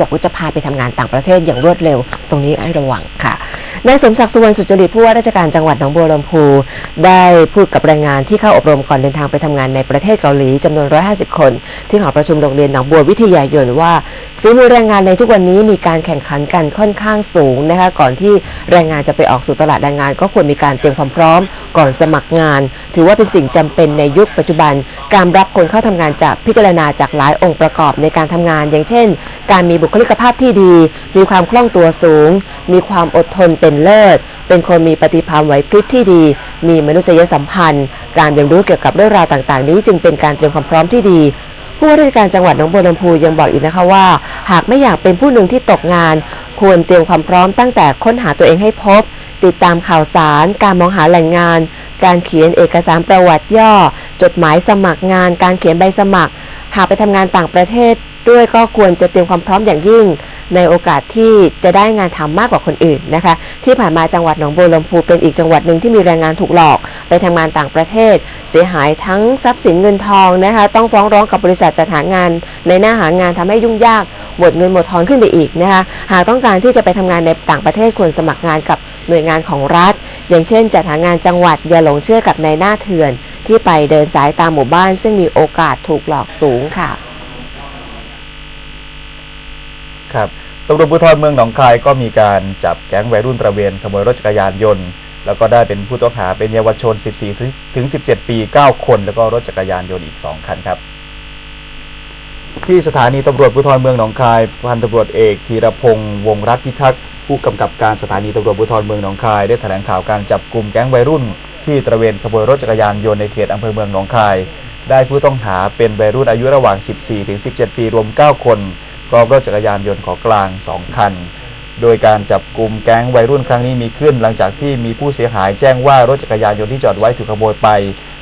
บอกว่าจะพาไปทำงานต่างประเทศอย่างรวดเร็ว ตรงนี้ให้ระวังค่ะนายสมศักดิ์สุวรรณสุจริตผู้ว่าราชการจังหวัดหนองบัวลำพูได้พูดกับแรงงานที่เข้าอบรมก่อนเดินทางไปทำงานในประเทศเกาหลีจำนวน 150 คน ที่หอประชุมโรงเรียนหนองบัววิทยายนว่า ฝีมือแรงงานในทุกวันนี้มีการแข่งขันกันค่อนข้างสูงนะคะก่อนที่แรงงานจะไปออกสู่ตลาดแรงงาน ก็ควรมีการเตรียมความพร้อมก่อนสมัครงาน ถือว่าเป็นสิ่งจำเป็นในยุคปัจจุบัน การรับคนเข้าทำงานจะพิจารณาจากหลายองค์ประกอบในการทำงาน อย่างเช่น การมีบุคลิกภาพที่ดี มีความคล่องตัวสูง มีความอดทนเป็นเลิศ เป็นคนมีปฏิภาณไหวพริบที่ดี มีมนุษยสัมพันธ์ การเรียนรู้เกี่ยวกับเรื่องราวต่าง ๆ นี้ จึงเป็นการเตรียมความพร้อมที่ดี ผู้ว่าราชการจังหวัดหนองบัวลำพูยังบอกอีกนะคะว่า หากไม่อยากเป็นผู้หนึ่งที่ตกงาน ควรเตรียมความพร้อมตั้งแต่ค้นหาตัวเองให้พบ ติดตามข่าวสาร การมองหาแหล่งงาน การเขียนเอกสารประวัติย่อ จดหมายสมัครงาน การเขียนใบสมัคร หากไปทำงานต่างประเทศด้วยก็ควรจะเตรียมความพร้อมอย่างยิ่ง ในโอกาสที่จะได้งานทำมากกว่าคนอื่นนะคะ ที่ผ่านมาจังหวัดหนองบัวลำพูเป็นอีกจังหวัดหนึ่งที่มีแรงงานถูกหลอก ไปทำงานต่างประเทศ เสียหายทั้งทรัพย์สินเงินทองนะคะ ต้องฟ้องร้องกับบริษัทจัดหางาน ในหน้าหางานทำให้ยุ่งยากหมดเงินหมดทองขึ้นไปอีกนะคะ หากต้องการที่จะไปทำงานในต่างประเทศควรสมัครงานกับหน่วยงานของรัฐ อย่างเช่น จัดหางานจังหวัดอย่าหลงเชื่อกับในหน้าเถื่อน ที่ไปเดินสายตามหมู่บ้าน ซึ่งมีโอกาสถูกหลอกสูงค่ะครับ ตำรวจภูธรเมืองหนองคายก็มีการจับแก๊งวัยรุ่นตระเวนขโมยรถจักรยานยนต์ แล้วก็ได้เป็นผู้ต้องหาเป็นเยาวชน 14 ถึง 17 ปี 9 คน แล้วก็รถจักรยานยนต์อีก 2 คันครับ ที่สถานีตำรวจภูธรเมืองหนองคาย พันตำรวจเอกธีรพงษ์วงรัฐพิทักษ์ผู้กำกับการสถานีตำรวจภูธรเมืองหนองคายได้แถลงข่าวการจับกลุ่มแก๊งวัยรุ่น ที่ตระเวนขโมยรถจักรยานยนต์ในเขตอำเภอเมืองหนองคาย ได้ผู้ต้องหาเป็นวัยรุ่นอายุระหว่าง 14 ถึง 17 ปีรวม 9 คน รอมรถจักรยานยนต์ของกลาง 2 คัน โดยการจับกลุ่มแก๊งวัยรุ่นครั้งนี้มีขึ้น หลังจากที่มีผู้เสียหายแจ้งว่ารถจักรยานยนต์ที่จอดไว้ถูกขโมยไป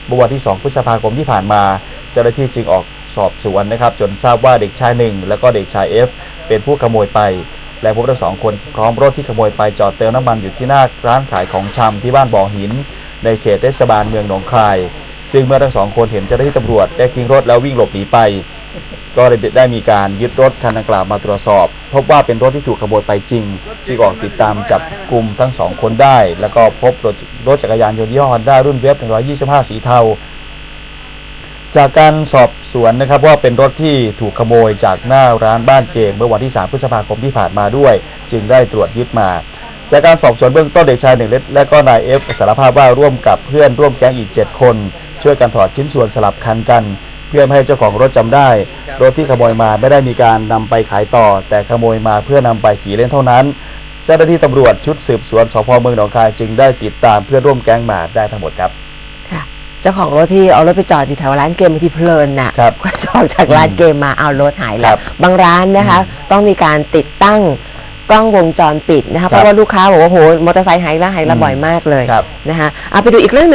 เมื่อวันที่ 2 พฤษภาคมที่ผ่านมา เจ้าหน้าที่จึงออกสอบสวนนะครับ จนทราบว่าเด็กชายหนึ่งและก็เด็กชาย F เป็นผู้ขโมยไป และพบทั้งสองคนพร้อมรถที่ขโมยไปจอดเติมน้ำมันอยู่ที่หน้าร้านขายของชำที่บ้านบ่อหิน ในเขตเทศบาลเมืองหนองคาย ซึ่งเมื่อทั้งสองคนเห็นเจ้าหน้าที่ตำรวจได้ทิ้งรถแล้ววิ่งหลบหนีไป ก็ได้ได้มีการยึดรถคันดังกล่าวมาตรวจสอบ พบว่าเป็นรถที่ถูกขโมยไปจริงจึงออกติดตามจับกลุ่มทั้งสองคนได้ แล้วก็พบรถรถจักรยานยนต์ยี่ห้อฮอนด้ารุ่นเวฟ125 สีเทา จากการสอบสวนนะครับว่าเป็นรถที่ถูกขโมยจากหน้าร้านบ้านเกม เมื่อวันที่ 3 พฤษภาคมที่ผ่านมาด้วย จึงได้ตรวจยึดมาจากการสอบสวนเบื้องต้นเด็กชายหนึ่งเลตและก็นายเอฟสารภาพว่าร่วมกับเพื่อนร่วมแก๊งอีก 7 คน ช่วยกันถอดชิ้นส่วนสลับคันกัน พื่อไม่ให้เจ้าของรถจำได้ รถที่ขโมยมาไม่ได้มีการนำไปขายต่อ แต่ขโมยมาเพื่อนำไปขี่เล่นเท่านั้น เจ้าหน้าที่ตำรวจชุดสืบสวนสพเมืองหนองคายจึงได้ติดตามเพื่อนร่วมแก๊งมาได้ทั้งหมดครับค่ะเจ้าของรถที่เอารถไปจอดอยู่แถวร้านเกมบางทีเพลินน่ะครับก็จะออกจากร้านเกมมาเอารถหายคแล้รัวบบางร้านนะคะ ต้องมีการติดตั้งกล้องวงจรปิดนะคะครับเพราะว่าลูกค้าบอกว่าโหมอเตอร์ไซค์หายแล้วหายแล้วอืมบ่อยมากเลยครับนะคะเอาไปดูอีกเรื่องหนึ่ง